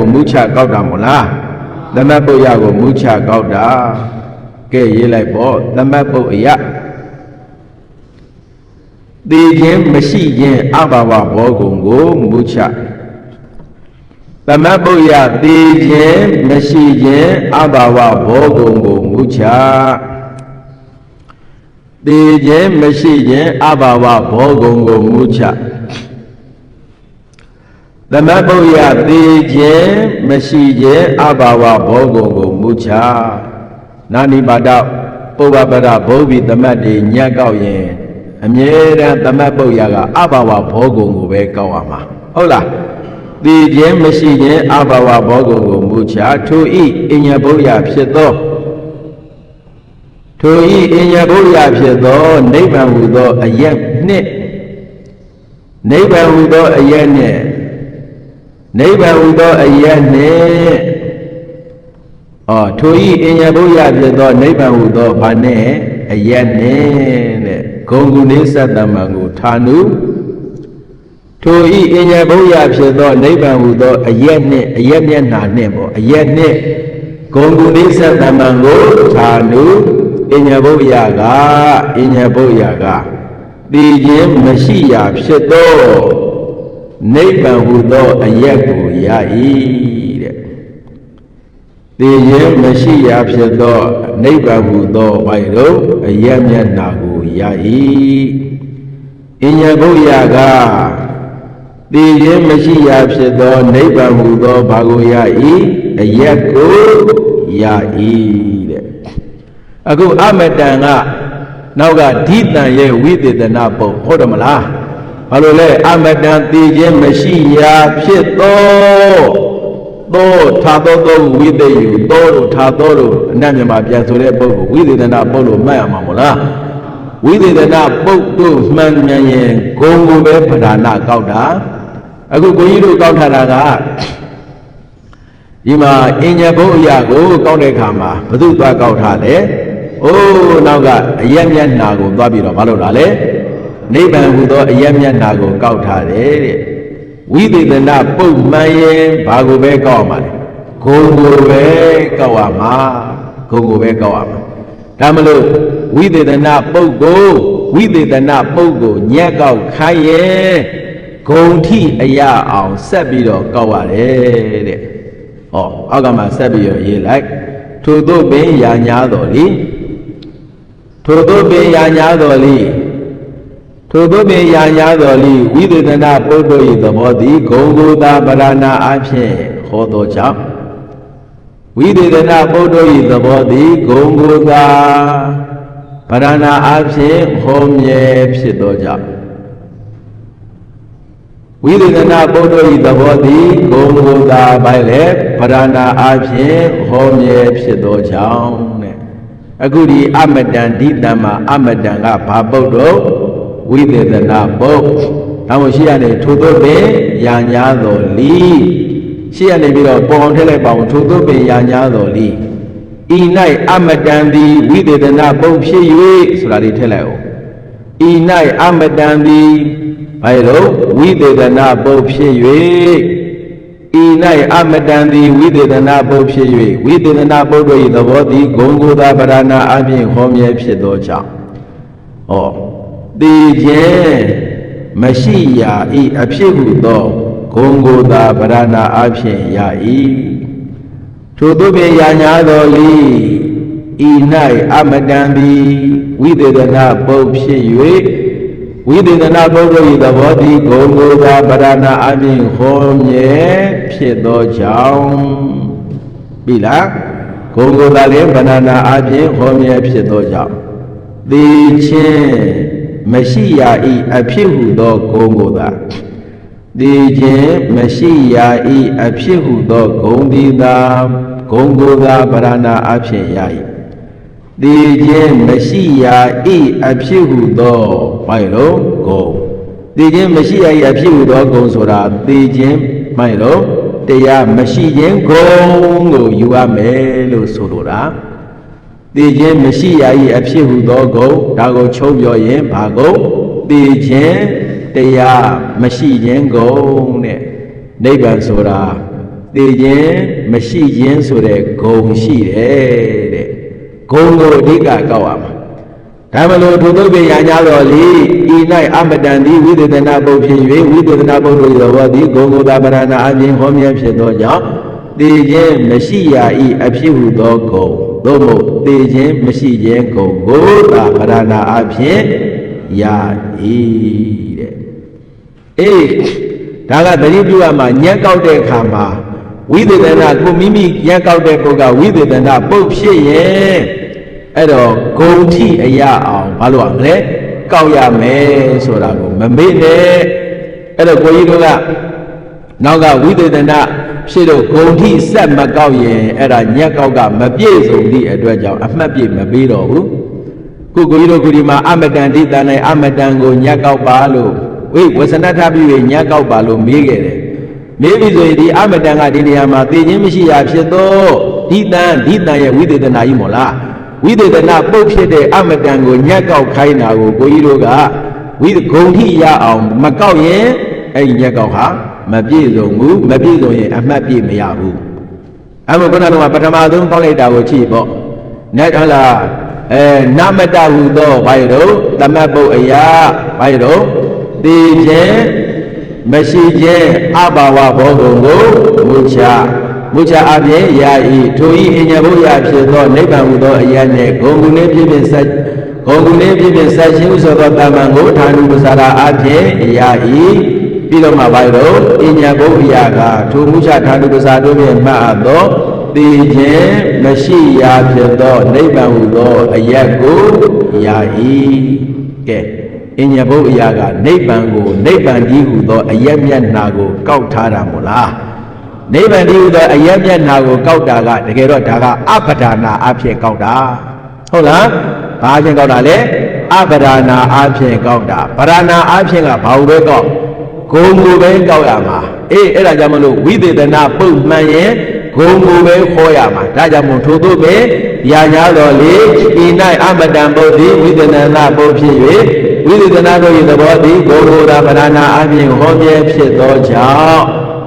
ကိုမူးချကောက်တာမို့လားသမတ်ပုတ်ရကိုမူးချကောက်တာကဲရေးလိုက်ပေါ့သမတ်ပုတ်အယသိခြင်းမရှိခြင်းအဘဝဘောကုံကိုမူးချသမတ်ပုတ်ရသိခြင်းမရှိခြင်းအဘဝဘောကုံကိုမူးချသိခြင်းမရှိခြင်းအဘဝဘောကုံကိုမူးချ သမတ်ပုတ်ရသိခြင်းမရှိခြင်းအဘာဝဘောဂုံကိုမူချနာနိပါဒပုဗ္ဗပဒဘုဗ္ဗီသမတ်တွေညက်ကောက်ရင်အမြဲတမ်းသမတ်ပုတ်ရကအဘာဝဘောဂုံကိုပဲကောက်ရမှာဟုတ်လားသိခြင်းမရှိခြင်းအဘာဝဘောဂုံကိုမူချထိုဤအညဘုရဖြစ်သောထိုဤအညဘုရဖြစ်သောနိဗ္ဗာန်ဟူသောအယက်နှင့်နိဗ္ဗာန်ဟူသောအယက်နှင့် နိဗ္ဗာန်ဟူသောအယက်နှင့်ဩထိုဤအညဘုရဖြစ်သောနိဗ္ဗာန်ဟူသောဘာနဲ့အယက်နှင့်တဲ့ဂုံကုနေသတ္တမံကိုဌာနုထိုဤအညဘုရဖြစ်သောနိဗ္ဗာန်ဟူသောအယက်နှင့်အယက်မျက်နှာနှင့်ပေါ့အယက်နှင့်ဂုံကုနေသတ္တမံကိုဌာနုအညဘုရကအညဘုရကတည်ခြင်းမရှိရာဖြစ်သော နိဗ္ဗာန်ဟူသောအရက်ကိုရ၏တဲ့သိရင်မရှိရာဖြစ်သောနိဗ္ဗာန်ဟူသောဘိုင်တို့အရက်မျက်နာကိုရ၏အညဘုရားကသိရင်မရှိရာဖြစ်သောနိဗ္ဗာန်ဟူသောဘာကိုရ၏အရက်ကိုရ၏တဲ့အခုအမတန်ကနောက်ကဓိတန်ရဲ့ဝိသေသနာပုံဟုတ်တယ်မလား ဘာလို့လဲအမတန်သိခြင်းမရှိရာဖြစ်သောသောထာသောသောဝိသေယသောတို့ထာသောတို့အနတ်မြမပြန်ဆိုတဲ့ပုဂ္ဂိုလ်ဝိသေသနာပုတ်လို့မှတ်ရမှာမို့လားဝိသေသနာပုတ်တို့မှန်မြန်ရင်ဂုံကိုပဲပဓာနာကောက်တာအခုကိုကြီးတို့ကောက်ထားတာကဒီမှာအင်ညာဘုတ်အရာကိုကောက်တဲ့အခါမှာဘု து သွားကောက်ထားလဲအိုးနောက်ကအယက်မျက်နာကိုသွားပြီးတော့မလုပ်တာလဲ နိဗ္ဗာန်ဟူသောအယက်မျက်နာကိုကောက်ထားတယ်တဲ့ဝိသေသနာပုတ်မှန်ရင်ဘာကိုပဲကောက်ရမှာလဲဂုံကိုပဲကောက်ရမှာဂုံကိုပဲကောက်ရမှာဒါမလို့ဝိသေသနာပုတ်ကိုဝိသေသနာပုတ်ကိုညက်ကောက်ခိုင်းရဲ့ဂုံထိအရာအောင်ဆက်ပြီးတော့ကောက်ရတယ်တဲ့ဟောအောက်ကမှဆက်ပြီးတော့ရေးလိုက်ထို့သို့ပင်ယာညာတော်လीထို့သို့ပင်ယာညာတော်လी ထိုသို့ပင်ယာညာတော်လီဝိသေသနာပုဒ်တို့၏သဘောသည်ဂုံဂုတာပရဏာအဖြစ်ဟောသောကြောင့်ဝိသေသနာပုဒ်တို့၏သဘောသည်ဂုံဂုတာပရဏာအဖြစ်ဟောမြဲဖြစ်သောကြောင့်ဝိသေသနာပုဒ်တို့၏သဘောသည်ဂုံဂုတာပိုင်လေပရဏာအဖြစ်ဟောမြဲဖြစ်သောကြောင့်တဲ့အခုဒီအမတန်ဒီတံမှာအမတန်ကဘာပုဒ်တော့ ဝိသေသနာပုတ်ဒါမှရှိရနေထိုသို့ပင်ယာညာတော်လီရှိရနေပြီးတော့ပေါ်အောင်ထည့်လိုက်ပါအောင်ထိုသို့ပင်ယာညာတော်လီဤ၌အမတန်သည်ဝိသေသနာပုတ်ဖြစ်၍ဆိုတာလေးထည့်လိုက်အောင်ဤ၌အမတန်သည်ဘာလို့ဝိသေသနာပုတ်ဖြစ်၍ဤ၌အမတန်သည်ဝိသေသနာပုတ်ဖြစ်၍ဝိသေသနာပုတ်တို့၏သဘောသည်ဂုံကိုယ်သာပရဏာအပြင်ဟောမြဲဖြစ်သောကြောင့်ဟော သေခြင်းမရှိရာဤအဖြစ်ဟုသောဂုံကိုယ်သာပရဏာအဖြစ်ရ၏ထို့သောပင်ယာညာတော်လီဤ၌အမတန်သည်ဝိသေသနာပုတ်ဖြစ်၍ဝိသေသနာပုတ်တို့၏သဘောသည်ဂုံကိုယ်သာပရဏာအဖြစ်ဟောမြဲဖြစ်သောကြောင့်ပြီလားဂုံကိုယ်သာလည်းပရဏာအဖြစ်ဟောမြဲဖြစ်သောကြောင့်သေခြင်း မရှိရာဤအဖြစ်ဟုသောဂုံကိုသာသိခြင်းမရှိရာဤအဖြစ်ဟုသောဂုံဒီသာဂုံကိုသာဗရဏာအဖြစ်ရ၏သိခြင်းမရှိရာဤအဖြစ်ဟုသောမိုင်လို့ဂုံသိခြင်းမရှိရာဤအဖြစ်ဟုသောဂုံဆိုတာသိခြင်းမိုင်လို့တရားမရှိခြင်းဂုံကိုယူရမယ်လို့ဆိုလိုတာ သိခြင်းမရှိရာဤအဖြစ်ဟုသောဂုံဒါကိုချုပ်ပြောရင်ဘာဂုံသိခြင်းတရားမရှိခြင်းဂုံတဲ့နိဗ္ဗာန်ဆိုတာသိခြင်းမရှိခြင်းဆိုတဲ့ဂုံရှိတယ်တဲ့ဂုံကိုအဓိကကောက်ရမှာဒါမလို့ထိုသုတ်ပင်ရညာတော်လီဤ၌အမတန်သည်ဝိသေသနာပုတ်ဖြစ်၍ဝိသေသနာပုတ်တို့ရောသည်ဂုံကိုသာပရဏအပြင်ဟောမြဲဖြစ်သောကြောင့်သိခြင်းမရှိရာဤအဖြစ်ဟုသောဂုံ သို့မဟုတ်သိခြင်းမရှိခြင်းဂုံကိုသာပရဏအဖြစ်ရ၏တဲ့အေးဒါကသတိပြုရမှာညက်ကောက်တဲ့အခါမှာဝိသေသနာကိုမိမိညက်ကောက်တဲ့ပုဂ္ဂဝိသေသနာပုတ်ဖြစ်ရင်အဲ့တော့ဂုံထိအရာအောင်ဘာလို့အောင်လဲကောက်ရမယ်ဆိုတာကိုမမေ့နဲ့အဲ့တော့ကိုကြီးတို့ကနောက်ကဝိသေသနာ ဖြစ်တော့ဂုံထိဆက်မကောက်ရင်အဲ့ဒါညက်ကောက်ကမပြည့်စုံသည့်အတွက်ကြောင့်အမှတ်ပြည့်မပေးတော့ဘူးခုကိုကြီးတို့ကိုဒီမှာအမတန်ဒိတန်နဲ့အမတန်ကိုညက်ကောက်ပါလို့ဝိဝဆနထပြု၍ညက်ကောက်ပါလို့မေးခဲ့တယ်မေးပြီဆိုရင်ဒီအမတန်ကဒီနေရာမှာသိခြင်းမရှိရာဖြစ်သောဒိတန်ဒိတန်ရဲ့ဝိသေသနာကြီးမို့လားဝိသေသနာပုတ်ဖြစ်တဲ့အမတန်ကိုညက်ကောက်ခိုင်းတာကိုကိုကြီးတို့ကဝိဂုံထိရအောင်မကောက်ရင်အဲ့ဒီညက်ကောက်ဟာ မပြည့်စုံဘူးမပြည့်စုံရင်အမှတ်ပြည့်မရဘူးအဲ့မှာခုနကပထမဆုံးပေါက်လိုက်တာကိုကြည့်ပေါ့နဲ့ဟုတ်လားအဲနမတဟုသောဘာရတော့သမတ်ပုတ်အရာဘာရတော့သိခြင်းမရှိခြင်းအဘာဝဘောဂုံကိုမူချမူချအပြင်ယာဤထိုဤအညာဘုရားဖြစ်သောနိဗ္ဗာန်ဟူသောအရာနှင့်ဂုံကုလေးပြည့်ပြည့်ဆက်ဂုံကုလေးပြည့်ပြည့်ဆက်ခြင်းဥသောသောတမန်ကိုဌာနုပစာရာအပြင်ယာဤ ပြီးတော့မှဘာလို့အညာဘုရားကထိုမူချဌာနုပစာတို့ဖြင့်မှတ်အပ်သောသိခြင်းမရှိရာဖြစ်သောနိဗ္ဗာန်ဟူသောအရက်ကိုယာဤကဲအညာဘုအရာကနိဗ္ဗာန်ကိုနိဗ္ဗာန်ကြီးဟူသောအရက်မျက်နှာကိုကောက်ထားတာမို့လားနိဗ္ဗာန်ကြီးဟူသောအရက်မျက်နှာကိုကောက်တာကတကယ်တော့ဒါကအပဒါနာအဖြစ်ကောက်တာဟုတ်လားဘာအဖြစ်ကောက်တာလဲအပဒါနာအဖြစ်ကောက်တာပဒါနာအဖြစ်ကဘာလို့ပဲကောက် ဂုံကိုပဲကောက်ရမှာအေးအဲ့ဒါကြောင့်မလို့ဝိသေသနာပုတ်မှန်ရင်ဂုံကိုပဲခေါ်ရမှာဒါကြောင့်မို့ထို့သို့ပဲရာညာတော်လေဤ၌အမတံပုတ်သည်ဝိသေသနာပုတ်ဖြစ်၍ဝိသေသနာတို့၏သဘောသည်ဂုံကိုသာပဒါနာအပြင်ဟောမြဲဖြစ်သောကြောင့်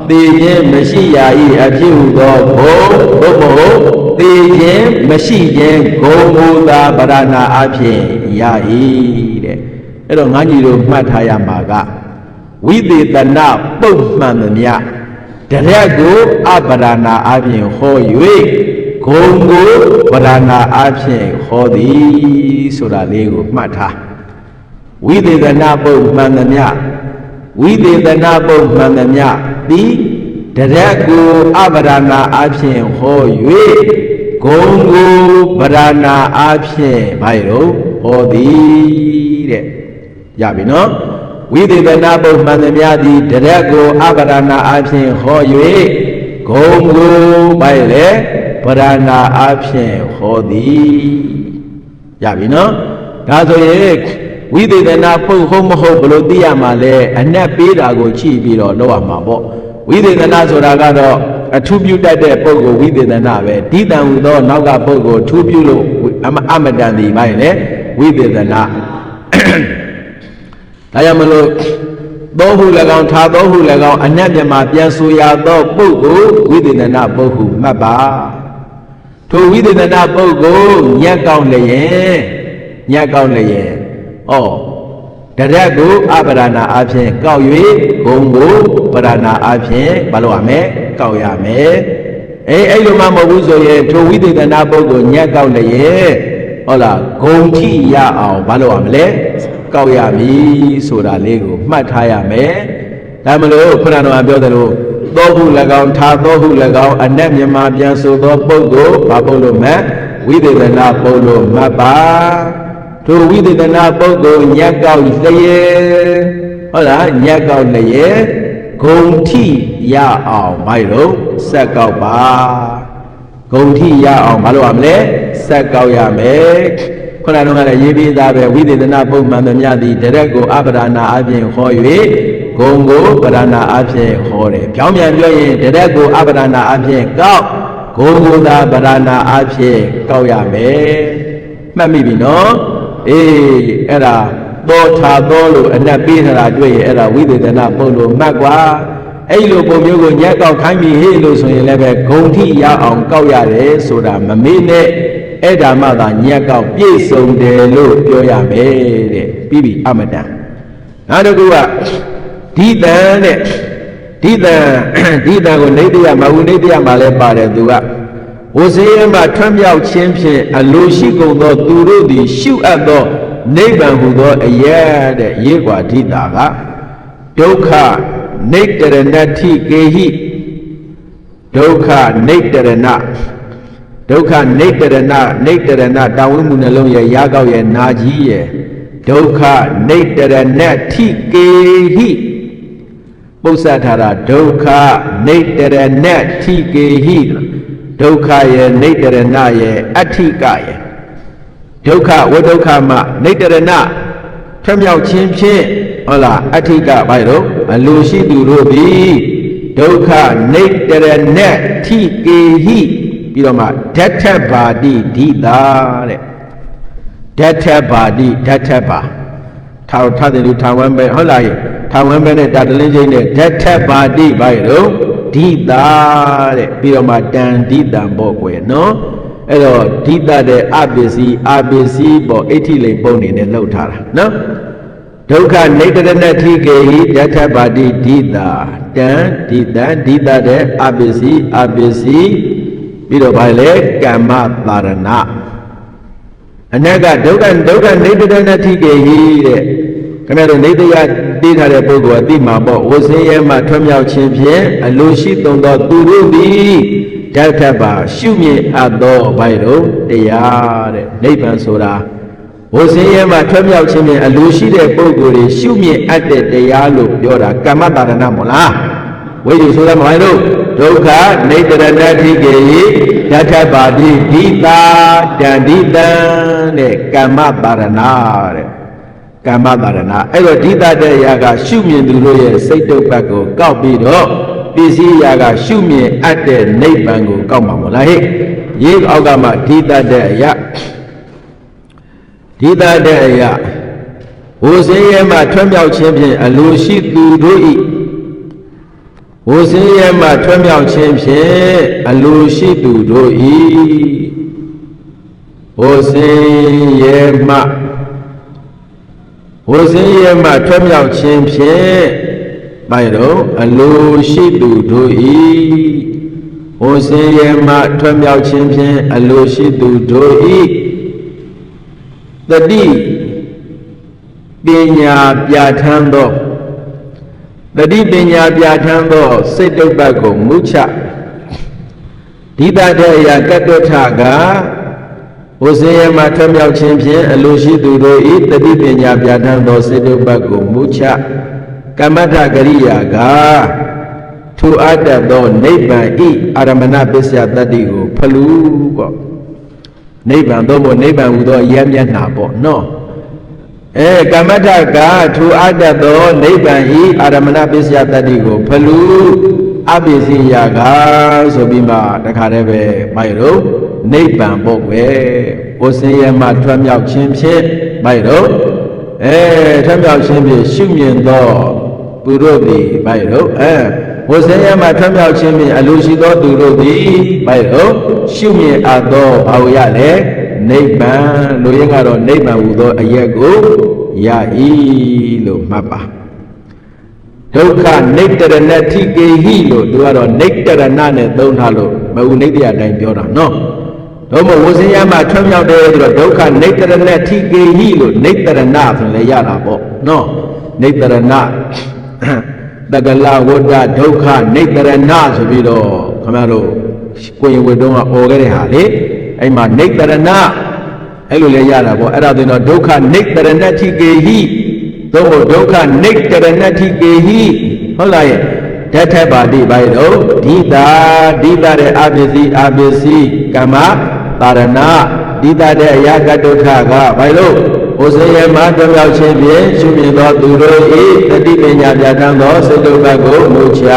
သိခြင်းမရှိရာ၏အဖြစ်ဟုသောဘုံဘုမဟုတ်သိခြင်းမရှိခြင်းဂုံကိုသာပဒါနာအဖြစ်ရ၏တဲ့အဲ့တော့ငါညီတို့မှတ်ထားရမှာက ဝိသေသနာပုတ်မှန်သမျှတရက်ကိုအပဒနာအပြင်ဟော၍ဂုံကိုပဒနာအပြင်ဟောသည်ဆိုတာလေးကိုမှတ်ထားဝိသေသနာပုတ်မှန်သမျှဝိသေသနာပုတ်မှန်သမျှဒီတရက်ကိုအပဒနာအပြင်ဟော၍ဂုံကိုပဒနာအပြင်ဘာရောဟောသည်တဲ့ရပြီနော် ဝိသေသနာပုမှန်သမျှသည်တရက်ကိုအပရဏအဖြစ်ဟော၍ဂုံကိုပိုက်လေပရဏအဖြစ်ဟောသည်ရပြီနော်ဒါဆိုရင်ဝိသေသနာပုဟုတ်မဟုတ်ဘလို့သိရမှာလဲအနက်ပေးတာကိုကြည့်ပြီးတော့လောက်ရမှာပေါ့ဝိသေသနာဆိုတာကတော့အထူးပြုတတ်တဲ့ပုဂ္ဂိုလ်ဝိသေသနာပဲဒီတန်ဟူသောနောက်ကပုဂ္ဂိုလ်ထူးပြုလို့အမတန်ဒီမိုင်းလေဝိသေသနာ ဒါကြောင့်မလို့သောဟု၎င်းထာသောဟု၎င်းအနတ်မြမပြန်ဆိုရသောပုဂ္ဂိုလ်ဝိသေသနာပုဂ္ဂိုလ်မှတ်ပါထိုဝိသေသနာပုဂ္ဂိုလ်ညက်ကောင်းလျင်ညက်ကောင်းလျင်ဩတရက်ကိုအပရဏာအဖြစ်ကောက်၍ဂုံကိုပရဏာအဖြစ်မလုပ်ရမယ်ကောက်ရမယ်အေးအဲ့လိုမှမဟုတ်ဘူးဆိုရင်ထိုဝိသေသနာပုဂ္ဂိုလ်ညက်ကောက်လျင်ဟုတ်လားဂုံထိရအောင်မလုပ်ရမလဲ ကောက်ရမည်ဆိုတာလေးကိုမှတ်ထားရမယ်။ဒါမလို့ခုနကတော့ပြောသလိုသောဟု၎င်းထာသောဟု၎င်းအနက်မြမပြန်ဆိုသောပုဂ္ဂိုလ်ဘာပုလို့မဲ့ဝိသေသနာပုလို့မှတ်ပါထိုဝိသေသနာပုဂ္ဂိုလ်ညက်ကောက်လျက်ဟုတ်လားညက်ကောက်လျက်ဂုံထိရအောင်မိုက်တော့ဆက်ကောက်ပါဂုံထိရအောင်မလုပ်ရမလဲဆက်ကောက်ရမယ် ခုနကလည်းရေးပြီးသားပဲဝိသေသနာပုံမှန်မြတ်သည်တရက်ကိုအပ္ပဒါနာအပြင်ဟော၍ဂုံကိုပရဏာအပြင်ဟောတယ်။ပြောင်းပြန်ပြောရင်တရက်ကိုအပ္ပဒါနာအပြင်ကောက်ဂုံကိုသာပရဏာအပြင်ကောက်ရမယ်။မှတ်မိပြီနော်။အေးအဲ့ဒါသောထာသောလို့အနက်ပေးထားတာတွေ့ရင်အဲ့ဒါဝိသေသနာပုံလို့မှတ်ကွာ။အဲ့လိုပုံမျိုးကိုညက်ကောက်ခိုင်းပြီးဟေ့လို့ဆိုရင်လည်းပဲဂုံထိရအောင်ကောက်ရတယ်ဆိုတာမမေ့နဲ့။ အဲ့ဒါမှသာညက်ကောင်ပြည့်စုံတယ်လို့ပြောရမယ်တဲ့ပြီးပြီအမတန်နောက်တစ်ခုကဓိတံတဲ့ဓိတံဓိတံကိုနေတရမဟုနေတရမှာလဲပါတယ်သူကဝဇေယမထွံ့မြောက်ခြင်းဖြင့်အလိုရှိကုန်သော သူတို့သည် ရှုအပ်သောနိဗ္ဗာန်ဟူသောအရတဲ့ရေကွာဓိတာကဒုက္ခနေတရဏတိကေဟိဒုက္ခနေတရဏ ဒုက္ခနေတရဏနေတရဏတာဝိမှုနှလုံးရဲ့ရာကောက်ရဲ့နာကြီးရဲ့ဒုက္ခနေတရဏတိကေဟိပု္ပ္ပဆထာရဒုက္ခနေတရဏတိကေဟိဒုက္ခရဲ့နေတရဏရဲ့အဋ္ဌိကရဲ့ဒုက္ခဝဒုက္ခမနေတရဏထွမြောက်ခြင်းဖြင့်ဟုတ်လားအဋ္ဌိကဘာလို့အလိုရှိသူတို့သည်ဒုက္ခနေတရဏထိကေဟိ ပြီးတော့မှဓာတ်ထဘာတိဓိတာတဲ့ဓာတ်ထဘာတိဓာတ်ထဘာထာဝထတယ်လူထာဝံပဲဟုတ်လားထာဝံပဲနဲ့တာတလင်းချင်းနဲ့ဓာတ်ထဘာတိဘာလို့ဓိတာတဲ့ပြီးတော့မှတန်ဓိတံပေါ့ကွယ်နော်အဲ့တော့ဓိတတဲ့အပစ္စည်းအပစ္စည်းပေါ့အဋ္ဌိလိမ်ပုံနေနဲ့လှုပ်ထားတာနော်ဒုက္ခနေတရဏထိကေဟိယထပါတိဓိတာတံဓိတံဓိတတဲ့အပစ္စည်းအပစ္စည်း ပြီးတော့ဗာလေကမ္မပါရဏအနက်ကဒုက္ခဒုက္ခနေတရဏထိကေဟိတဲ့ခင်ဗျားတို့နေတရားသိထားတဲ့ပုဂ္ဂိုလ်အသိမှာပေါ့ဝဆင်းရဲမှထွံ့မြောက်ခြင်းဖြင့်အလိုရှိသုံးသောသူတို့သည်ဓာတ်ထပ်ပါရှုမြင်အပ်သောဘိုင်တို့တရားတဲ့နိဗ္ဗာန်ဆိုတာဝဆင်းရဲမှထွံ့မြောက်ခြင်းဖြင့်အလိုရှိတဲ့ပုဂ္ဂိုလ်တွေရှုမြင်အပ်တဲ့တရားလို့ပြောတာကမ္မတာရဏမို့လားဝိဓုဆိုတာမဟုတ်လို့ ဒုက္ခနေတရဏတိကေယဓာတ်ထပ်ပါတိဒိတာတန္တိတံတဲ့ကမ္မတာရဏတဲ့ကမ္မတာရဏအဲ့တော့ဓိတတဲ့အရာကရှုမြင်သူတို့ရဲ့စိတ်တုပ်ပတ်ကိုကောက်ပြီးတော့ပစ္စည်းအရာကရှုမြင်အပ်တဲ့နိဗ္ဗာန်ကိုကောက်မှာမို့လားဟဲ့ရေးအောက်ကမှဓိတတဲ့အရာဓိတတဲ့အရာဟိုစင်းရဲမှထွံ့မြောက်ခြင်းဖြင့်အလိုရှိသူတို့ ဤဟိုစင်းရဲမှထွံ့မြောက်ခြင်းဖြင့်အလိုရှိသူတို့ဤဟိုစင်းရဲမှဝဇင်းရဲမှထွတ်မြောက်ခြင်းဖြင့်ပိုင်တော့အလိုရှိသူတို့ဤဝဇင်းရဲမှထွတ်မြောက်ခြင်းဖြင့်အလိုရှိသူတို့ဤတတိပညာပြဋ္ဌာန်းသော တတိပညာပြဋ္ဌာန်းသောစိတ်တုပ္ပတ်ကိုမုချဒီတတဲ့အရာကတ္တထကဟိုစင်းရမှာထွမြောက်ခြင်းဖြင့်အလိုရှိသူတို့ဤတတိပညာပြဋ္ဌာန်းသောစေတုပတ်ကိုမူချကမ္မထကရိယာကထိုအပ်တတ်သောနိဗ္ဗာန်ဤအာရမဏပစ္စယတတ္တိကိုဖလူပေါ့နိဗ္ဗာန်သို့မဟုတ်နိဗ္ဗာန်ဟူသောရမျက်နာပေါ့နော် အဲကမ္မထကထိုအပ်တတ်သောနိဗ္ဗာန်ဤအာရမဏပစ္စယတတ္တိကိုဖလူအပိစီယာကဆိုပြီးမှတခါတည်းပဲမိုက်တော့နိဗ္ဗာန်ပေါ့ကွယ်ကိုစင်ရမှာထွက်မြောက်ခြင်းဖြင့်မိုက်တော့အဲထွက်မြောက်ခြင်းဖြင့်ရှုမြင်သောသူတို့သည်မိုက်တော့အဲ ကိုစင်ရမှာထွက်မြောက်ခြင်းဖြင့်အလိုရှိသောသူတို့သည်မိုက်တော့ရှုမြင်အပ်သောဘာဝရလဲနိဗ္ဗာန်လူရင်းကတော့နိဗ္ဗာန်ဟူသောအရက်ကိုရ၏လို့မှတ်ပါဒုက္ခနေတရဏထိကေဟိလို့သူကတော့နေတရဏနဲ့သုံးထားလို့မဟုတ်နေတရားတိုင်းပြောတာနော်တော့မဝဇင်းရမှာထွံ့မြောက်တယ်ဆိုတော့ဒုက္ခနေတရဏထိကေဟိလို့နေတရဏဆိုလည်းရတာပေါ့နော်နေတရဏ တကလဝတ္တဒုက္ခနေတရဏဆိုပြီးတော့ခင်ဗျားတို့ကိုရင်ဝတ်တုံးကអော်ခဲ့တဲ့ဟာလေအဲ့မှာနေတရဏအဲ့လိုလည်းရတာပေါ့အဲ့ဒါဆိုတော့ဒုက္ခနေတရဏထိကေဟိသို့မဟုတ်ဒုက္ခနိတရဏတိကေဟိဟုတ်လားရဲ့ဓာတ်ထက်ပါတိပါရတော့ဒိတာဒိတာတဲ့အပစ္စည်းအပစ္စည်းကမ္မပါရဏဒိတာတဲ့အရာကတုထကဘာလို့ ဟိုစရမတောရောက်ခြင်းဖြင့်ရှုမြင်သောသူတို့ဤတတိပညာပြဋ္ဌာန်းသောစေတုပ္ပကိုမုချ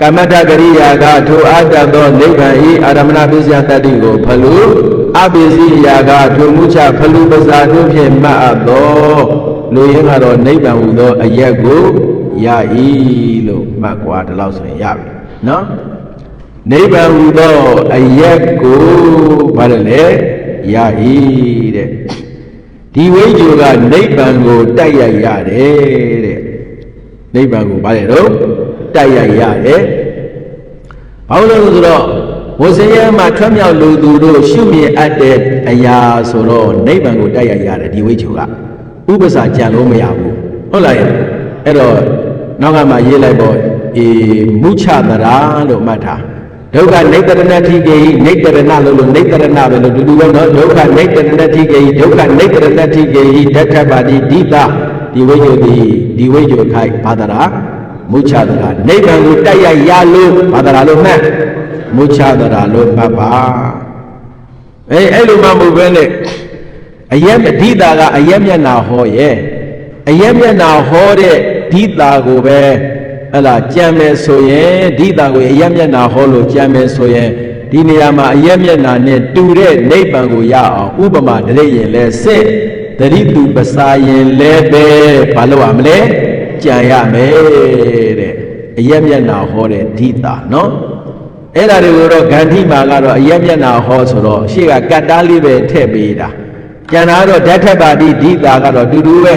ကမ္မတကရိယာကထိုအားတတ်သောနိဗ္ဗာန်ဤအာရမဏပစ္စယတတ္တိကိုဖလူအပစ္စည်းယာကထိုမုချဖလူပစာတို့ဖြင့်မှတ်အပ်သောလူရင်းကတော့နိဗ္ဗာန်ဟူသောအရက်ကိုရရ၏လို့မှတ်ကွာဒီလောက်ဆိုရင်ရပြီနော်နိဗ္ဗာန်ဟူသောအရက်ကိုဘာလဲလဲရ၏တဲ့ ဒီဝိဇ္ဇာကနိဗ္ဗာန်ကိုတိုက်ရိုက်ရတယ်တဲ့နိဗ္ဗာန်ကိုဘာလဲတော့တိုက်ရိုက်ရတယ်ဘာလို့လဲဆိုတော့ဝဇယမှာထွက်မြောက်လူသူတို့ရှုမြင်အပ်တဲ့အရာဆိုတော့နိဗ္ဗာန်ကိုတိုက်ရိုက်ရတယ်ဒီဝိဇ္ဇာကဥပ္ပစာကြံလို့မရဘူးဟုတ်လားအဲ့တော့နောက်ကမှရေးလိုက်ပေါ့အေမုချတရာလို့မှတ်ထား ဒုက္ခနေတရဏတိကေဟိနေတရဏလို့လို့နေတရဏပဲလို့တူတူပဲနော်ဒုက္ခနေတရဏတိကေဟိဒုက္ခနေတရဏတိကေဟိဓထပါတိဒိတာဒီဝိဇ္ဇာဒီဒီဝိဇ္ဇာခိုက်ဘာတရာမုချတရာနိဗ္ဗာန်ကိုတိုက်ရိုက်ရလို့ဘာတရာလို့မှတ်မုချတရာလို့မှတ်ပါအေးအဲ့လိုမှမဟုတ်ပဲနဲ့အယက်ဒိတာကအယက်မျက်နာဟောရဲ့အယက်မျက်နာဟောတဲ့ဒိတာကိုပဲ ဟလာကြံမယ်ဆိုရင်ဒိတာကိုအယက်မျက်နာဟောလို့ကြံမယ်ဆိုရင်ဒီနေရာမှာအယက်မျက်နာနဲ့တူတဲ့နိဗ္ဗာန်ကိုရအောင်ဥပမာတရိပ်ရင်လဲစစ်တရိတူပစာရင်လဲပဲဘာလို့ရမလဲကြံရမယ်တဲ့အယက်မျက်နာဟောတဲ့ဒိတာနော်အဲ့ဒါတွေကိုတော့ဂန္ဓိမာကတော့အယက်မျက်နာဟောဆိုတော့ရှေ့ကကတ်တားလေးပဲထည့်ပေးတာကျန်တာတော့ဓာတ်ထက်ပါတိဒိတာကတော့တူတူပဲ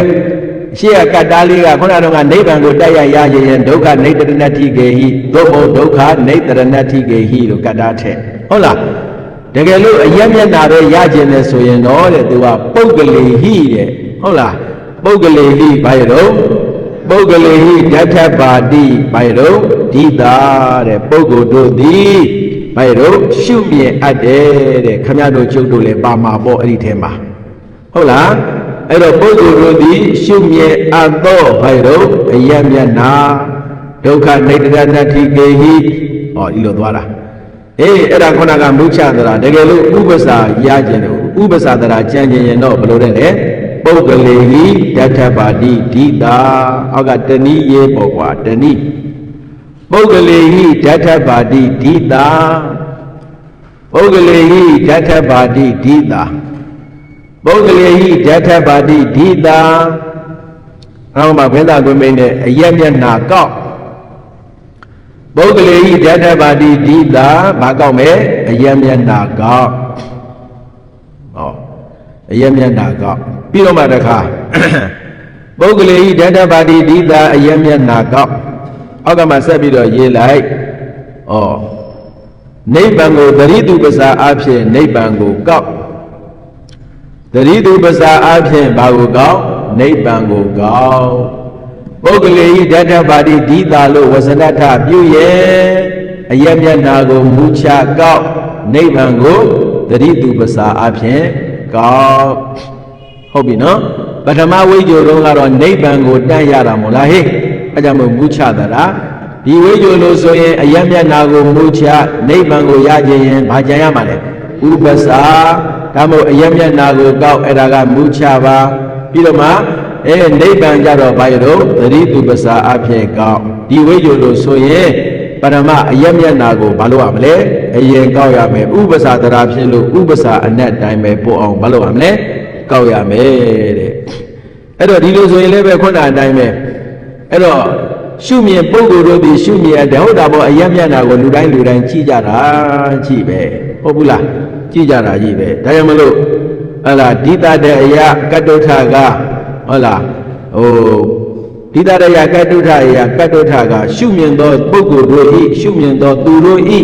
ရှေ့ကကတ်တားလေးကခုနကတော့နိဗ္ဗာန်ကိုတိုက်ရရရင်ဒုက္ခနေတရဏတိကေဟိသို့မဟုတ်ဒုက္ခနေတရဏတိကေဟိလို့ကတ်တားထည့်ဟုတ်လားတကယ်လို့အယက်မျက်နာပဲရကျင်တယ်ဆိုရင်တော့တဲ့သူကပုဂ္ဂလေဟိတဲ့ဟုတ်လားပုဂ္ဂလေဟိဘာရတော့ပုဂ္ဂလေဟိဓာတ်ထက်ပါတိဘာရတော့ဒိတာတဲ့ပုဂ္ဂိုလ်တို့သည်ဘာရတော့ရှုမြင်အပ်တယ်တဲ့ခမရတို့ကျုပ်တို့လည်းပါမှာပေါ့အဲ့ဒီထဲမှာဟုတ်လား အဲ့တော့ပုဂ္ဂိုလ်တို့သည်ရှုမြင်အပ်သောဘာရတော့အယက်မျက်နာဒုက္ခနေတရဏတိကေဟိဟောဒီလိုသွားတာအေးအဲ့ဒါခုနကမုချသရာတကယ်လို့ဥပ္ပစာရကျင်တယ်ဥပ္ပစာသရာကြံကျင်ရင်တော့ဘယ်လိုလဲလဲပုဂ္ဂလေဟိတထပါတိဒိတာအောက်ကတဏီရေပေါ့ကွာတဏီပုဂ္ဂလေဟိတထပါတိဒိတာပုဂ္ဂလေဟိတထပါတိဒိတာ ပုဂ္ဂလေဟိတထပါတိဒိတာအောက်မှာဘင်းသာကွင်းမိန်နဲ့အရက်မျက်နာကောက်ပုဂ္ဂလေဤဓာတ္ထပါတိဒိတာဘာကောက်မယ်အယမျက်နာကောက်ဟောအယမျက်နာကောက်ပြီးတော့မှတခါပုဂ္ဂလေဤဓာတ္ထပါတိဒိတာအယမျက်နာကောက်အောက်ကမှဆက်ပြီးတော့ရေးလိုက်ဩနိဗ္ဗာန်ကိုသတိတုပ္ပစာအဖြစ်နိဗ္ဗာန်ကိုကောက် သတိတုပ္ပစာအဖြစ်ဘာကိုကောက်နိဗ္ဗာန်ကိုကောက်ပုဂ္ဂလေဤဓာတ္ထပါတိဒိတာလို့ဝဇနထပြုရဲ့အယက်မျက်နာကိုမူချကောက်နိဗ္ဗာန်ကိုတတိတုပစာအဖြစ်ကောက်ဟုတ်ပြီနော်ပထမဝိဇ္ဇိုတုံးကတော့နိဗ္ဗာန်ကိုတန်းရတာမို့လားဟဲ့အဲကြောင့်မို့မူချသလားဒီဝိဇ္ဇိုလို့ဆိုရင်အယက်မျက်နာကိုမူချနိဗ္ဗာန်ကိုရခြင်းရင်ဘာကြံရမှာလဲဥပ္ပစာ ဒါမို့အယက်မျက်နာကိုကောက်အဲ့ဒါကမူချပါပြီးတော့မှအဲနိဗ္ဗာန်ကြတော့ဘာရတော့သတိတုပ္ပစာအဖြစ်ကောက်ဒီဝိဇ္ဇိုလို့ဆိုရင်ပရမအယက်မျက်နာကိုဘာလို့ရမလဲအရင်ကောက်ရမယ်ဥပ္ပစာတရားဖြစ်လို့ဥပ္ပစာအနက်တိုင်းပဲပို့အောင်ဘာလို့ရမလဲကောက်ရမယ်တဲ့အဲ့တော့ဒီလိုဆိုရင်လည်းပဲခုနအတိုင်းပဲအဲ့တော့ရှုမြင်ပုဂ္ဂိုလ်တို့ဒီရှုမြင်တဲ့ဟုတ်တာပေါ့အယက်မျက်နာကိုလူတိုင်းလူတိုင်းကြည့်ကြတာကြည့်ပဲဟုတ်ဘူးလား ကြည့်ကြတာကြည့်ပဲဒါကြောင့်မလို့ဟလာဒိတတဲ့အရာကတ္တုထကဟုတ်လားဟိုဒိတရယကတ္တုထယကတ္တုထကရှုမြင်သောပုဂ္ဂိုလ်တို့ဤရှုမြင်သောသူတို့ဤ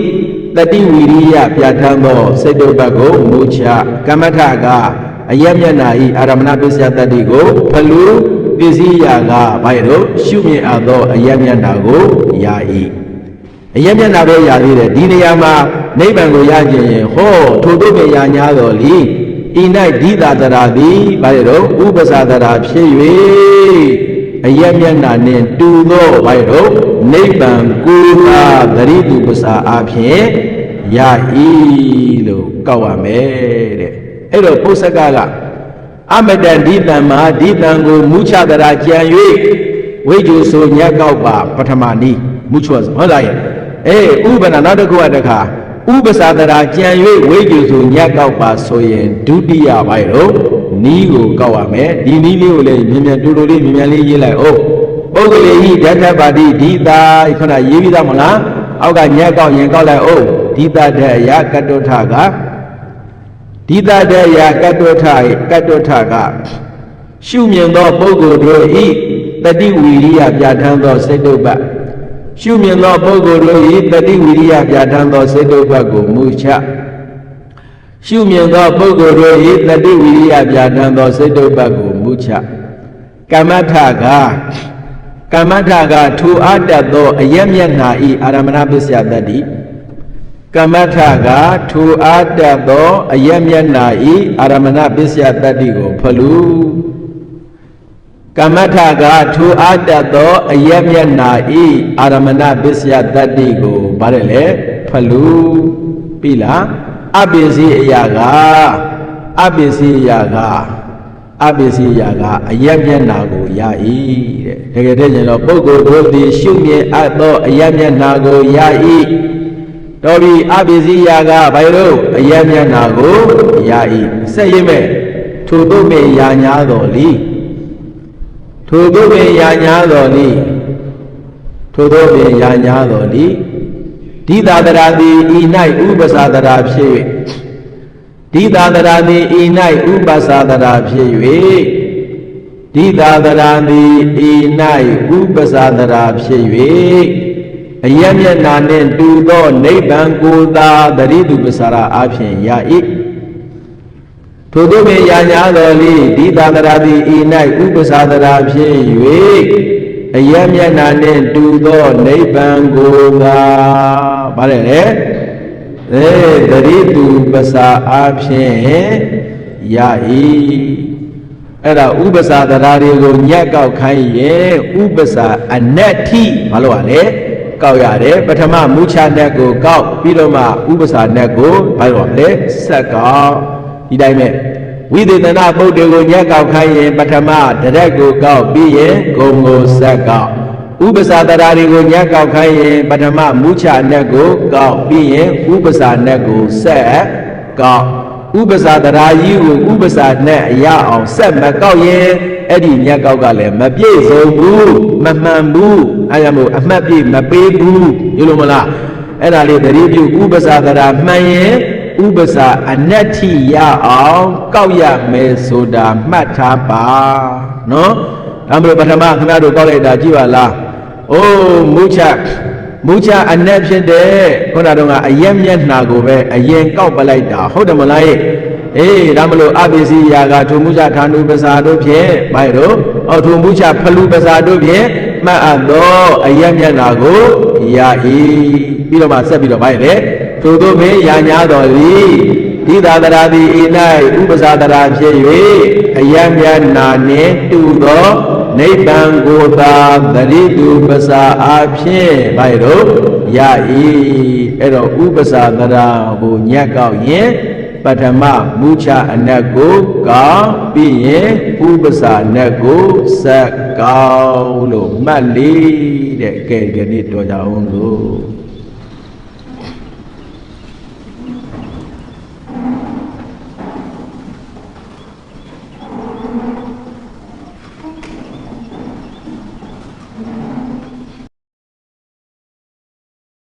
တတိဝီရိယပြဋ္ဌာန်းသောစိတ်တုပ္ပကိုမူချကမ္မထကအယမျက်နာဤအာရမဏပစ္စယတတိကိုဖလူပစ္စည်းယာကဘာရတော့ရှုမြင်အပ်သောအယမျက်နာကိုယာဤအယမျက်နာပဲယာသေးတယ်ဒီနေရာမှာ နိဗ္ဗာန်ကိုရခြင်းရင်ဟောထိုတို့ပင်ယာညာတော်လီဤ၌ဒိတာတရာသည်ဘာရတော့ဥပ္ပစာတရာဖြစ်၍အယက်မျက်နှာနှင့်တူသောဘာရတော့နိဗ္ဗာန်ကိုယ်သာသတိတုပ္ပစာအဖြစ်ရ၏လို့ကောက်ရမယ်တဲ့အဲ့တော့ပု္ပ္ပကကအမတန်ဒီတံမှာဒီတံကိုမူချတရာကြံ၍ဝိဇ္ဇုဆိုညက်ကောက်ပါပထမနီးမူချောဟုတ်လားရဲ့အေးဥပနာနောက်တစ်ခုကတခါ ဥပစာတရာကြံ၍ဝိဇ္ဇုဆိုညက်ကောက်ပါဆိုရင်ဒုတိယပိုင်းတော့နီးကိုကောက်ရမယ်ဒီနီးလေးကိုလည်းမြင်မြန်တူတူလေးမြင်မြန်လေးရေးလိုက်အောင်ပုဂ္ဂလေဟိဓတ္ထပါတိဒီတာခဏရေးပြီးသားမလားအောက်ကညက်ကောက်ရင်ကောက်လိုက်အောင်ဒီတာတဲ့ယကတ္တုထကဒီတာတဲ့ယကတ္တုထကတ္တုထကရှုမြင်သောပုဂ္ဂိုလ်တို့ဤတတိဝီရိယပြဋ္ဌာန်းသောစိတ်တုပ္ပ ရှုမြင်သောပုဂ္ဂိုလ်တို့ဤတတိဝီရိယပြဋ္ဌာန်းသောစိတ်တုပ္ပကိုမူချရှုမြင်သောပုဂ္ဂိုလ်တို့ဤတတိဝီရိယပြဋ္ဌာန်းသောစိတ်တုပ္ပကိုမူချကမ္မထကကမ္မထကထူအပ်တတ်သောအယက်မျက်နှာဤအာရမဏပစ္စယတတ္တိကမ္မထကထူအပ်တတ်သောအယက်မျက်နှာဤအာရမဏပစ္စယတတ္တိကိုဖလူ ကမ္မထကထူအပ်တတ်သောအယက်မျက်နှာဤအာရမဏပစ္စယတတ္တိကိုဗါတယ်လေဖလူပြီလားအပစ္စည်းအရာကအပစ္စည်းအရာကအပစ္စည်းအရာကအယက်မျက်နှာကိုရ၏တဲ့တကယ်တည်းကျတော့ပုဂ္ဂိုလ်တို့သည်ရှုမြင်အပ်သောအယက်မျက်နှာကိုရ၏တော်ပြီအပစ္စည်းအရာကဘာလို့အယက်မျက်နှာကိုရ၏ဆက်ရိပ်မဲ့ထို့သို့ပင်ယာညာတော်လီ ထို့သို့ပင်ယာညာတော်လီထို့သို့ပင်ယာညာတော်လီဒီသာတရာသည်ဤ၌ဥပ္ပစာတရာဖြစ်၍ဒီသာတရာသည်ဤ၌ဥပ္ပစာတရာဖြစ်၍ဒီသာတရာသည်ဤ၌ဥပ္ပစာတရာဖြစ်၍အယမျက်နာနှင့်တူသောနိဗ္ဗာန်ကိုသာတရိတုပ္ပစာရာအဖြစ်ရ၏ ထို့သောပင်ယာညာတော်လိဒီသာတရာသည်ဤ၌ဥပ္ပစာတရာဖြစ်၍အယမျက်နာနှင့်တူသောနိဗ္ဗာန်ကိုသာဗါတယ်လေအဲတရိတုပ္ပစာအဖြစ်ရ၏အဲ့ဒါဥပ္ပစာတရားတွေကိုညက်ကောက်ခိုင်းရင်ဥပ္ပစာအနက်ထိမလုပ်ရလဲကောက်ရတယ်ပထမမူချနက်ကိုကောက်ပြီးတော့မှဥပ္ပစာနက်ကိုဘာလို့ရလဲဆက်ကောက် ဒီတိုင်းပဲဝိသေသနာပုဒ်တွေကိုညက်ကောက်ခိုင်းရင်ပထမတရက်ကိုကောက်ပြီးရင်ဂုံကိုဆက်ကောက်ဥပ္ပစာတရားတွေကိုညက်ကောက်ခိုင်းရင်ပထမမူချနက်ကိုကောက်ပြီးရင်ဥပ္ပစာနက်ကိုဆက်ကောက်ဥပ္ပစာတရားကြီးကိုဥပ္ပစာနဲ့အရအောင်ဆက်မကောက်ရင်အဲ့ဒီညက်ကောက်ကလည်းမပြည့်စုံဘူးမမှန်ဘူးအဲဒါမို့အမှတ်ပြည့်မပေးဘူးယူလို့မလားအဲ့ဒါလေးတတိပြုဥပ္ပစာတရားမှန်ရင် ဥပ္ပစာအနတ္ထိရအောင်ကောက်ရမယ်ဆိုတာမှတ်ထားပါနော်ဒါမလို့ပထမခင်ဗျားတို့ကောက်လိုက်တာကြည့်ပါလားအိုးမူချမူချအနက်ဖြစ်တဲ့ခုနကတော့အယက်မျက်နှာကိုပဲအရင်ကောက်ပလိုက်တာဟုတ်တယ်မလားအေးဒါမလို့အပိစီယာကထုံမှုချဌာနုပစာတို့ဖြင့်ဘိုင်တို့အော်ထုံမှုချဖလူပစာတို့ဖြင့်မှတ်အပ်သောအယက်မျက်နှာကိုရ၏ပြီးတော့မှဆက်ပြီးတော့ဘိုင်လေ ထို့သောပင်ယာညာတော်သည်ဒီသာတရာသည်ဤ၌ဥပစာတရာဖြစ်၍အယက်မျက်နှာနှင့်တူသောနိဗ္ဗာန်ကိုသာသတိတုပစာအားဖြင့်ဘိုင်တို့ရ၏အဲ့တော့ဥပစာတရာကိုညက်ကောက်ရင်ပထမမူချအနက်ကိုကောင်းပြီးရင်ဥပစာနက်ကိုဆက်ကောင်းလို့မှတ်လေးတဲ့ကဲကနေ့တော်ကြအောင်လို့